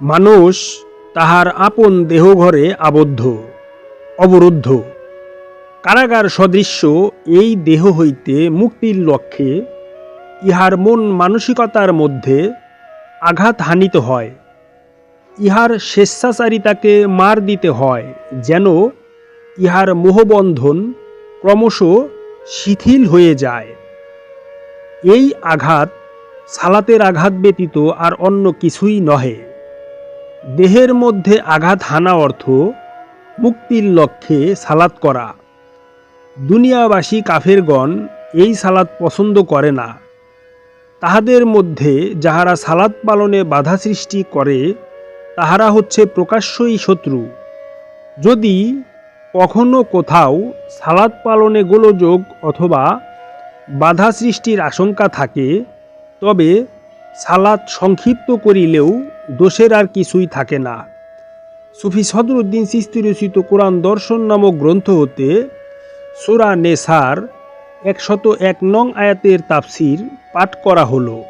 মানুষ তাহার আপন দেহঘরে আবদ্ধ, অবরুদ্ধ। কারাগার সদৃশ্য এই দেহ হইতে মুক্তির লক্ষ্যে ইহার মন মানসিকতার মধ্যে আঘাত হানিত হয়। ইহার স্বেচ্ছাচারিতাকে মার দিতে হয় যেন ইহার মোহবন্ধন ক্রমশ শিথিল হয়ে যায়। এই আঘাত সালাতের আঘাত ব্যতীত আর অন্য কিছুই নহে। দেহের মধ্যে আঘাত হানা অর্থ মুক্তির লক্ষ্যে সালাত করা। দুনিয়াবাসী কাফেরগণ এই সালাত পছন্দ করে না। তাহাদের মধ্যে যাহারা সালাত পালনে বাধা সৃষ্টি করে, তাহারা হচ্ছে প্রকাশ্যই শত্রু। যদি কখনো কোথাও সালাত পালনে গোলযোগ অথবা বাধা সৃষ্টির আশঙ্কা থাকে, তবে সালাত সংক্ষিপ্ত করিলেও দোষের আর কিছুই থাকে না। সুফি সদরুদ্দিন সিস্তি রচিত কোরআন দর্শন নামক গ্রন্থ হতে সুরা নেসার একশত এক নং আয়াতের তাফসির পাঠ করা হলো।